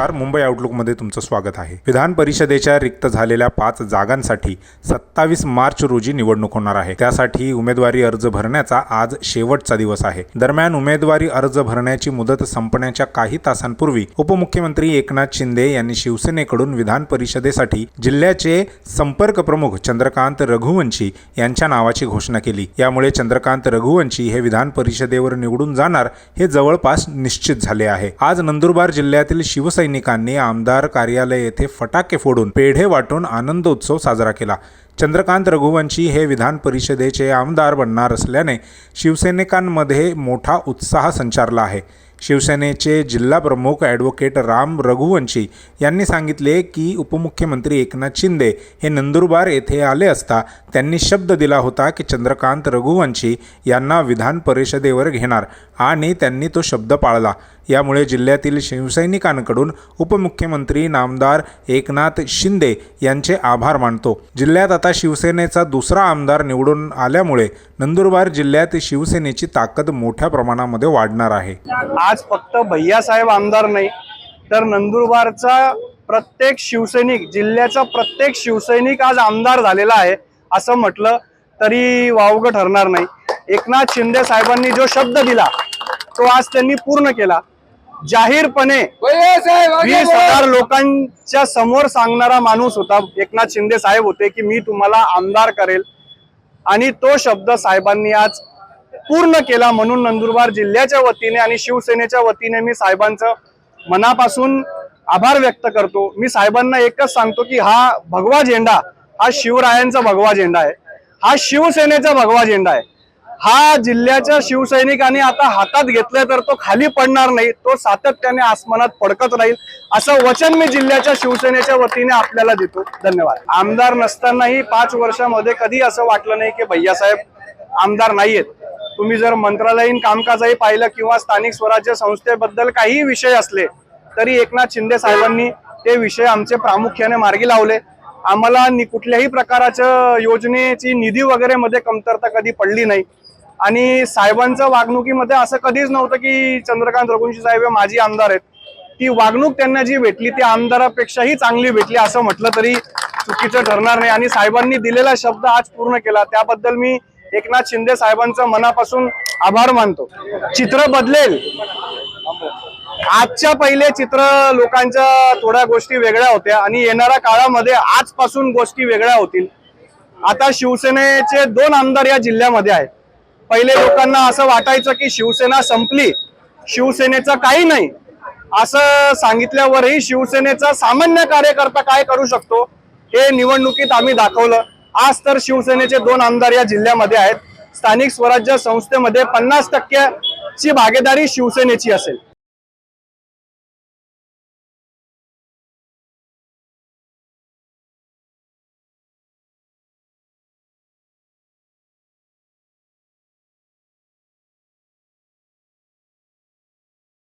नमस्कार मुंबई आउटलुकमध्ये तुमचं स्वागत आहे. विधान परिषदेच्या रिक्त झालेल्या पाच जागांसाठी सत्तावीस मार्च रोजी निवडणूक होणार आहे. त्यासाठी उमेदवारी अर्ज भरण्याचा आज शेवटचा दिवस आहे. दरम्यान उमेदवारी अर्ज भरण्याची मुदत संपण्याच्या काही तासांपूर्वी उपमुख्यमंत्री एकनाथ शिंदे यांनी शिवसेनेकडून विधान परिषदेसाठी जिल्ह्याचे संपर्क प्रमुख चंद्रकांत रघुवंशी यांच्या नावाची घोषणा केली. यामुळे चंद्रकांत रघुवंशी हे विधान परिषदेवर निवडून जाणार हे जवळपास निश्चित झाले आहे. आज नंदुरबार जिल्ह्यातील शिवसैनिकांनी आमदार कार्यालय येथे फटाके फोडून पेढे वाटून आनंद उत्सव साजरा केला. चंद्रकांत रघुवंशी हे विधान परिषदेचे आमदार बनणार असल्याने शिवसैनिकांमध्ये मोठा उत्साह संचारला आहे. शिवसेनेचे जिल्हा प्रमुख ॲडव्होकेट राम रघुवंशी यांनी सांगितले की उपमुख्यमंत्री एकनाथ शिंदे हे नंदुरबार येथे आले असता त्यांनी शब्द दिला होता की चंद्रकांत रघुवंशी यांना विधान परिषदेवर घेणार आणि त्यांनी तो शब्द पाळला. यामुळे जिल्ह्यातील शिवसैनिकांकडून उपमुख्यमंत्री नामदार एकनाथ शिंदे यांचे आभार मानतो. जिल्ह्यात आता शिवसेनेचा दुसरा आमदार निवडून आल्यामुळे नंदुरबार जिल्ह्यात शिवसेनेची ताकद मोठ्या प्रमाणामध्ये वाढणार आहे. आज फक्त भैयासाहेब आमदार नाही तर नंदुरबारचा प्रत्येक शिवसैनिक जिल्ह्याचा प्रत्येक शिवसैनिक आज आमदार झालेला आहे असं म्हटलं तरी वावगं ठरणार नाही. एकनाथ शिंदे साहेबांनी जो शब्द दिला तो आज त्यांनी पूर्ण केला. जाहीरपणे वीस हजार लोकांच्या समोर सांगणारा माणूस होता. एकनाथ शिंदे साहेब होते की मी तुम्हाला आमदार करेल. आणि तो शब्द साहेबांनी आज पूर्ण केला म्हणून नंदुरबार जिल्ह्याच्या वतीने आणि शिवसेनेच्या वतीने मी साहेबांचं मनापासून आभार व्यक्त करतो. मी साहेबांना एकच सांगतो की हा भगवा झेंडा हा शिवरायांचा भगवा झेंडा आहे. हा शिवसेनेचा भगवा झेंडा आहे. हा जिल्ह्याच्या शिवसैनिकांनी आता हातात घेतलाय तर तो खाली पडणार नाही तो सातत्याने आसमानात पडकत राहील असं वचन मी जिल्ह्याच्या शिवसेनेच्या वतीने आपल्याला देतो. धन्यवाद. आमदार नसतानाही पाच वर्षामध्ये कधी असं वाटलं नाही की भैयासाहेब आमदार नाहीयेत. तुम्ही जर मंत्रालयीन कामकाजही पाहिलं किंवा स्थानिक स्वराज्य संस्थेबद्दल काही विषय असले तरी एकनाथ शिंदे साहेबांनी ते विषय आमचे प्रामुख्याने मार्गी लावले. आम्हाला नि कुठल्याही प्रकाराच्या योजनेची निधी वगैरे मध्ये कमतरता कधी पडली नाही. आणि साहेबांचं वागणुकीमध्ये असं कधीच नव्हतं की चंद्रकांत रघुवंशी साहेब हे माजी आमदार आहेत. ती वागणूक त्यांना जी भेटली ती आमदारापेक्षाही चांगली भेटली असं म्हटलं तरी चुकीचं ठरणार नाही. आणि साहेबांनी दिलेला शब्द आज पूर्ण केला. त्याबद्दल मी एकनाथ शिंदे साहेबांचं मनापासून आभार मानतो. चित्र बदलेल. आजच्या पहिले चित्र लोकांच्या थोड्या गोष्टी वेगळ्या होत्या आणि येणाऱ्या काळामध्ये आजपासून गोष्टी वेगळ्या होतील. आता शिवसेनेचे दोन आमदार या जिल्ह्यामध्ये आहेत. पहिले लोकांना असं वाटायचं की शिवसेना संपली शिवसेनेचं काही नाही. असं सांगितल्यावरही शिवसेनेचा सामान्य कार्यकर्ता काय करू शकतो हे निवडणुकीत आम्ही दाखवलं. आज तर शिवसेनेचे दोन आमदार या जिल्ह्यामध्ये आहेत. स्थानिक स्वराज्य संस्थेमध्ये पन्नास टक्क्याची भागीदारी शिवसेनेची असेल.